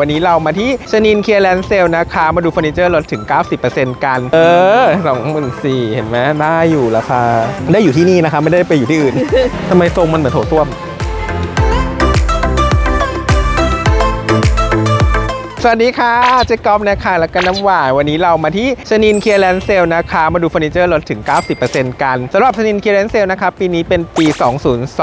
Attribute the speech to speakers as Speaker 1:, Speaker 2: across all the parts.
Speaker 1: วันนี้เรามาที่ชนินเคียร์แลนด์เซลนะคะ มาดูเฟอร์นิเจอร์ลดถึง 90%กัน เออสองหมื่นสี่เห็นไหมได้อยู่ราคา ได้อยู่ที่นี่นะคะ ไม่ได้ไปอยู่ที่อื่น ทำไมทรงมันเหมือนโถส้วม สวัสดีค่ะเจ๊ก๊อฟนะคะแล้วก็น้ำหวานวันนี้เรามาที่ชนินเคียร์แลนเซลนะคะ มาดูเฟอร์นิเจอร์ลดถึง 90%กันสำหรับชนินเคียร์แลนเซลนะคะปีนี้เป็นปี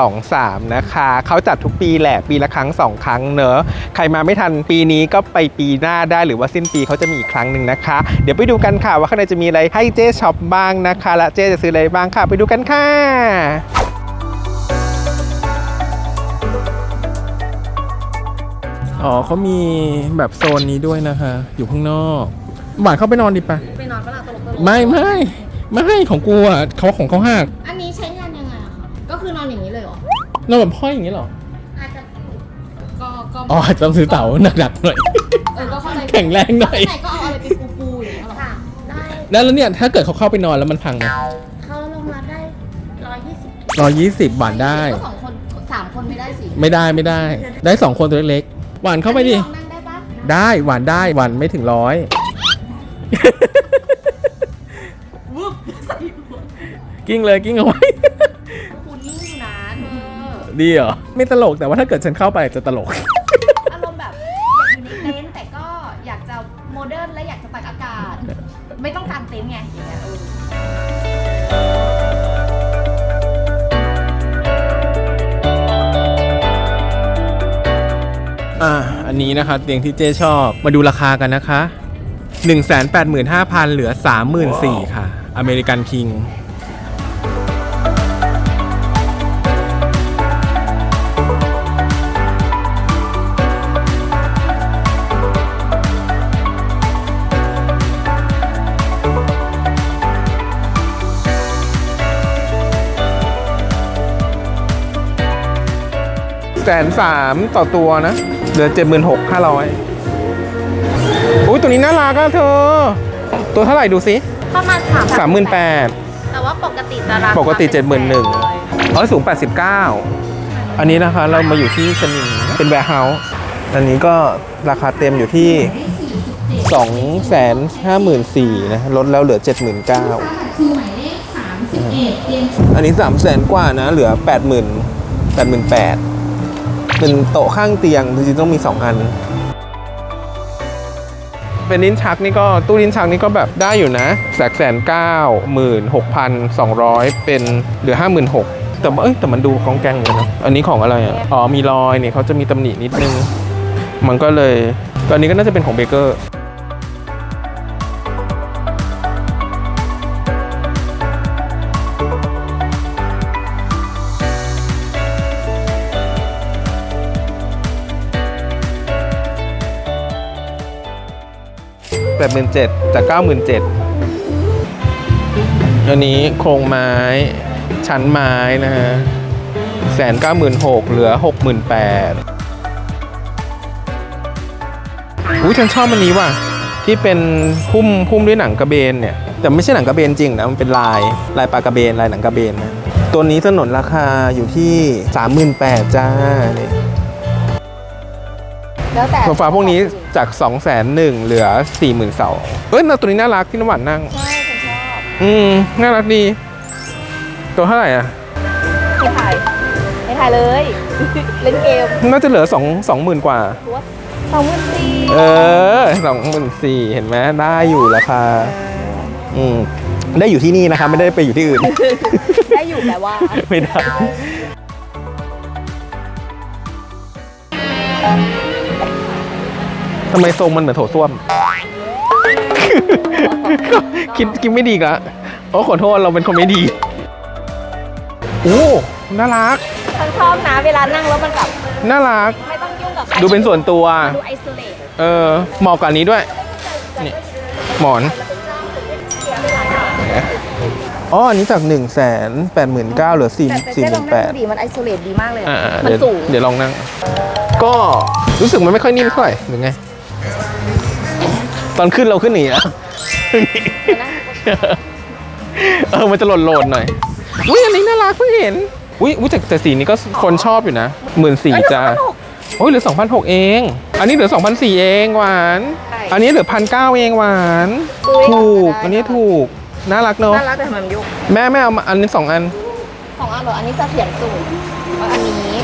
Speaker 1: 2023 นะคะเขาจัดทุกปีแหละปีละครั้ง 2 ครั้งเนอะใครมาไม่ทันปีนี้ก็ไปปีหน้าได้หรือว่าสิ้นปีเขาจะมีอีกครั้งหนึ่งนะคะ เดี๋ยวไปดูกันค่ะว่าข้างในจะมีอะไรให้เจ๊ช็อปบ้างนะคะ และเจ๊จะซื้ออะไรบ้างค่ะ ไปดูกันค่ะ อ๋อเขามีแบบโซนนี้ด้วยนะคะ อยู่ข้างนอก หวานเข้าไปนอนดิปะ
Speaker 2: ไปนอนเวลาตลกตลก
Speaker 1: ไม่ไม่ไม่ของกูอะเขาของเขาหัก
Speaker 2: อันนี้ใช้งานยังไงอะคะก็คือนอนอย่างนี้เลยเหรอ
Speaker 1: นอนแบบพ่อยอย่างนี้เหรอ
Speaker 2: อาจจะก็ก็
Speaker 1: อ๋อต้องซื้อเต๋าหนักๆหน่อย
Speaker 2: เออก็เข้าใจ
Speaker 1: แข็งแรงหน่อย
Speaker 2: ข้างในก็เอาอะไรไปปูๆอย่างเงี้ยเหรอค่ะ ได้
Speaker 1: แล้วแล้วเนี่ยถ้าเกิดเขาเข้าไปนอนแล้วมันพังไหม
Speaker 2: เขาลงรับได้ร้อยยี่สิบ
Speaker 1: ร้อยยี่สิบหวานได้
Speaker 2: ก็สองคนสามคนไม่ได้สิ
Speaker 1: ไม่ได้ไม่ได้ ได้สองคนตัวเล็กๆ หวานเข้าไปดิ
Speaker 2: อันนี้ลองนั่งได้ปะ
Speaker 1: ได้หวานได้หวานไม่ถึงร้อย
Speaker 2: วุบใส่หัว
Speaker 1: กิ้งเลยกิ้งเอาไว้
Speaker 2: คุณนิ่งอยู่นะเธอ
Speaker 1: ดีเหรอ ไม่ตลกแต่ว่าถ้าเกิดฉันเข้าไปจะตลก
Speaker 2: อารมณ์แบบอยากอยู่ในเต็นท์แต่ก็อยากจะโมเดิร์นและอยากจะตักอากาศ ไม่ต้องการเต็นท์ไงอย่างเงี้ยเออ
Speaker 1: อ่าอันนี้นะคะเตียงที่เจ๊ชอบมาดูราคากันนะคะ 185,000 เหลือ 34,000 ค่ะ อเมริกันคิงแสนสามต่อตัวนะ เหลือเจ็ดหมื่นหกห้าร้อยอุ้ยตัวนี้น่ารักอะเธอ ตัวเท่าไหร่ดูสิ
Speaker 2: ประมาณสาม
Speaker 1: สามหมื่นแปด
Speaker 2: แต่ว่าปกติจะราคา
Speaker 1: ปกติ
Speaker 2: ป็
Speaker 1: เจ็ดหมื่นหนึ่ง
Speaker 2: แสเลย
Speaker 1: อ๋อสูงแปดสิบเก้าอันนี้นะคะเรามาอยู่ที่ชนินเป็นแวร์เฮาส์อันนี้ก็ราคาเต็มอยู่ที่สองแสนห้าหมื่นสี่นะลดแล้วเหลือเจ็ดหมื่นเก้าอันนี้สามแสนกว่านะ เหลือแปดหมื่นแปดหมื่นแปด เป็นโต๊ะข้างเตียงจริงๆต้องมีสองอัน เป็นลิ้นชักนี่ก็ตู้ลิ้นชักนี่ก็แบบได้อยู่นะแสกแสนเก้าหมื่นหกพันสองร้อยเป็นเหลือห้าหมื่นหกแต่เอ้ยแต่มันดูกองแกงเลยนะอันนี้ของอะไรอะอ๋อมีรอยเนี่ยเขาจะมีตำหนินิดนึง มันก็เลยตอนนี้ก็น่าจะเป็นของเบเกอร์ แปดหมื่นเจ็ดจากเก้าหมื่นเจ็ดอันนี้โครงไม้ชั้นไม้นะฮะแสนเก้าหมื่นหกเหลือหกหมื่นแปดอุ้ยฉันชอบอันนี้ว่ะ ที่เป็นพุ่มพุ่มด้วยหนังกระเบนเนี่ย แต่ไม่ใช่หนังกระเบนจริงนะ มันเป็นลายลายปลากระเบนลายหนังกระเบนนะ ตัวนี้ถนนราคาอยู่ที่สามหมื่นแปดจ้าเนี่ย
Speaker 2: แล้วแต่
Speaker 1: โซฟาพวกนี้จาก2องแสนหนึ่งเหลือ4ี่หมื่นสองเอ้ยตัวนี้น่ารักที่น้ำหวานนั่ง
Speaker 2: ใช่ฉันชอบ
Speaker 1: อืม น่ารักดี ตัวเท่าไหร่อะ
Speaker 2: ไม่ถ่ายไม่ถ่ายเลย เล่นเกม
Speaker 1: น่าจะเหลือสองสองหมื่นกว่า
Speaker 2: ตัวสองหมื่นสี่
Speaker 1: เออสองหมื่นสี่เห็นไหมได้อยู่ราคา อืม ได้อยู่ที่นี่นะคะไม่ได้ไปอยู่ที่อื่น
Speaker 2: ได้อยู่แต่ว่า
Speaker 1: ไม่ได้ ทำไมทรงมันเหมือนโถส้วม คิดคิดไม่ดีอีกละโอ้ขอโทษเราเป็นคนไม่ดีโอ้น่ารัก
Speaker 2: ฉันชอบนะเวลานั่งแล้วมันแบบ
Speaker 1: น่ารัก
Speaker 2: ไม่ต้องยุ่งกับใคร
Speaker 1: ดูเป็นส่วนตัว
Speaker 2: ดูไอโซเลต
Speaker 1: เออเหมาะกับอันนี้ด้วย นี่ หมอนอ๋ออันนี้จาก1นึ่งแสนแปดหมื่นเก้าเหลือสี่
Speaker 2: แต่แต่
Speaker 1: สี่
Speaker 2: เจ๊
Speaker 1: ห
Speaker 2: ลอ
Speaker 1: มื่
Speaker 2: ง
Speaker 1: นแป
Speaker 2: นั่ง
Speaker 1: ด
Speaker 2: ดูดิมันไอโซเลตดีมากเลย
Speaker 1: อ่า
Speaker 2: อะ
Speaker 1: ๆ
Speaker 2: มัน
Speaker 1: เดี๋ยว
Speaker 2: สูง
Speaker 1: เดี๋ยวลองนั่ง ก็รู้สึกมันไม่ค่อยนิ่มเท่าไหร่หรือไง ตอนขึ้นเราขึ้นหนีอะเออมันจะหล่นโหลนๆหน่อยอุ้ยอันนี้น่ารักเพิ่งเห็นอุ้ยอุ้ยแต่แต่สีนี้ก็คนชอบอยู่นะหมื่นสี่
Speaker 2: เอ้ย
Speaker 1: จ้า
Speaker 2: สนุก
Speaker 1: โอ้ยเหลือ2,006เอง อันนี้เหลือ2,004เองหวาน
Speaker 2: ใช่
Speaker 1: อันนี้เหลือ1,009เองหวาน
Speaker 2: อุ๊ย
Speaker 1: ถูก
Speaker 2: ได้
Speaker 1: อันนี้ถูก น่ารักเนอะ
Speaker 2: น่ารักแต่ทำไมมันยุก
Speaker 1: แม่แม่เอามาอันนี้สองอัน
Speaker 2: สองอันเหรอ อันนี้เสถียรสูตรแล้วอันนี้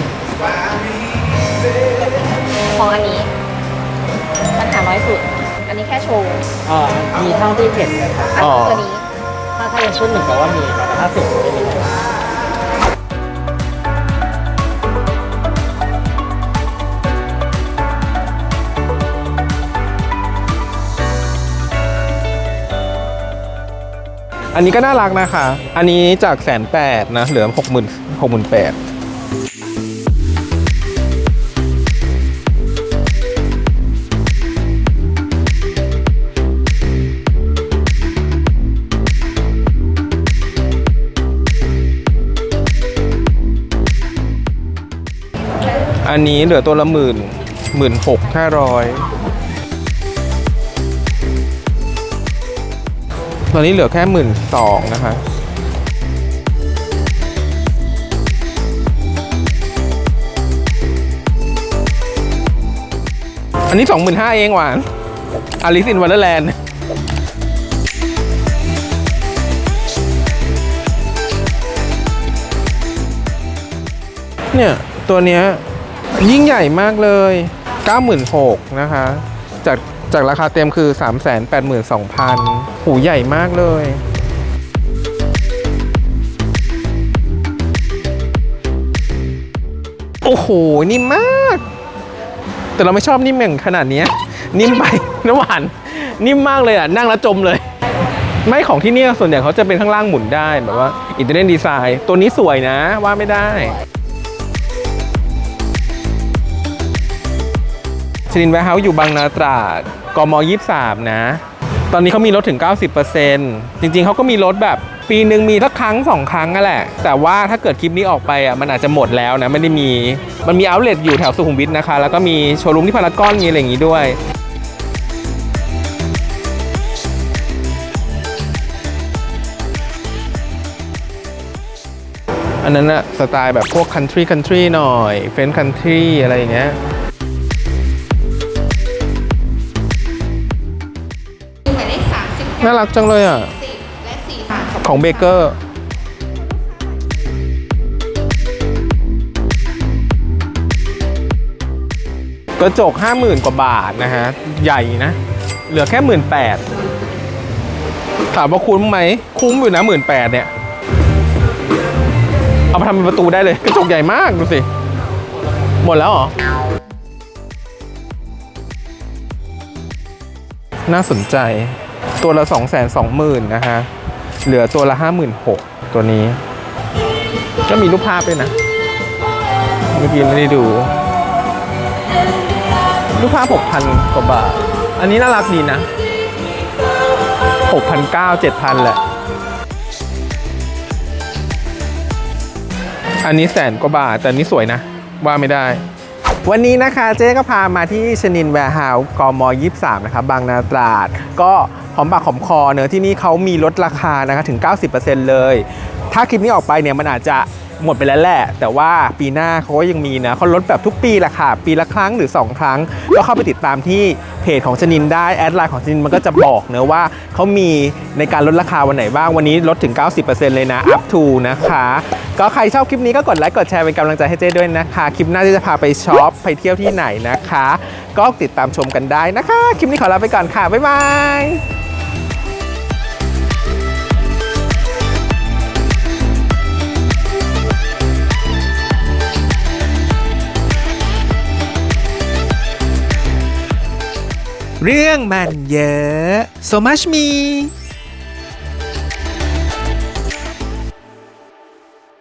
Speaker 2: ของอันนี้ปัญหาน้อยสุดอันนี้ แค่โชว์
Speaker 3: เอ่อมีเท่าที่เห็นเลยครับ
Speaker 2: อัน
Speaker 1: อ๋อ
Speaker 2: นี้ตัวนี้
Speaker 3: ถ้าถ้าเป็นชุดหนึ่งก็ว่ามีครับแต่ถ้าสิบไม่มีเลย
Speaker 1: อันนี้ก็น่ารักนะคะ อันนี้จากแสนแปดนะ เหลือหกหมื่นหกหมื่นแปด อันนี้เหลือตัวละหมื่นหมื่นหกห้าร้อยตอนนี้เหลือแค่หมื่นสองนะคะอันนี้สองหมื่นห้าเองหวานอาลิซินวันเดอร์แลนด์เนี่ย ตัวเนี้ย ยิ่งใหญ่มากเลย 96,000นะคะ จากจากราคาเต็มคือ 382,000 หูใหญ่มากเลยโอ้โห นิ่มมาก แต่เราไม่ชอบนิ่มอย่างขนาดนี้ นิ่มไปน้ำหวาน นิ่มมากเลยอะ นั่งแล้วจมเลย ไม่ของที่นี่ส่วนใหญ่เขาจะเป็นข้างล่างหมุนได้แบบว่าอินเทอร์เน็ตดีไซน์ ตัวนี้สวยนะว่าไม่ได้ ชลินแวร์เฮาส์อยู่บางนาตราดกม23 นะ ตอนนี้เขามีลดถึง 90%จริงๆ เขาก็มีลดแบบปีหนึ่งมีสักครั้งสองครั้งนั่นแหละ แต่ว่าถ้าเกิดคลิปนี้ออกไปอะมันอาจจะหมดแล้วนะ ไม่ได้มี มันมีเอาท์เล t อยู่แถวสุขุมวิทนะคะ แล้วก็มีโชว์รูมที่พารากอนมีอะไรอย่างงี้ด้วยอันนั้นอะสไตล์แบบพวก country country หน่อยเฟน country อะไรอย่างเงี้ย น่ารักจังเลยอะ
Speaker 2: สิบและสี่สาม
Speaker 1: ของเบเกอร์ กระจก 50,000 กว่าบาทนะฮะ ใหญ่นะ เหลือแค่ 18,000ถามว่าคุ้มไหม คุ้มอยู่นะ 18,000เนี่ย เอาไปทำเป็นประตูได้เลย กระจกใหญ่มาก ดูสิ หมดแล้วเหรอ น่าสนใจ ตัวละ 2 2 0 0 0 0นะฮะ เหลือตัวละ 56,000 ตัวนี้ ก็มีรูปภาพด้วยนะ เมื่อกี้ไม่ได้ดู รูปภาพ 6,000 กว่าบาท อันนี้น่ารักดีนะ 6,900 7,000 แหละ อันนี้แสนกว่าบาท แต่นนี้สวยนะ ว่าไม่ได้ วันนี้นะคะเจ๊ก็พามาที่ชนินแวร์เฮาส์กม23 นะครับบางนาตราด ก็หอมปากหอมคอเนอะที่นี่เขามีลดราคานะคะถึง 90%เลย ถ้าคลิปนี้ออกไปเนี่ยมันอาจจะ หมดไปแล้วแหละ แต่ว่าปีหน้าเขาก็ยังมีนะเขาลดแบบทุกปีแหละค่ะ ปีละครั้งหรือ 2 ครั้ง ก็เข้าไปติดตามที่เพจของชนินได้แอดไลน์ของชนินมันก็จะบอกเนอะว่าเขามีในการลดราคาวันไหนบ้างวันนี้ลดถึง 90%เลยนะ up to นะคะ ก็ใครชอบคลิปนี้ก็กดไลค์กดแชร์เป็นกำลังใจให้เจ้ด้วยนะคะ คลิปหน้าจะพาไปช็อปไปเที่ยวที่ไหนนะคะ ก็ติดตามชมกันได้นะคะ คลิปนี้ขอลาไปก่อนค่ะบ๊ายบาย เรื่องมันเยอะ so much me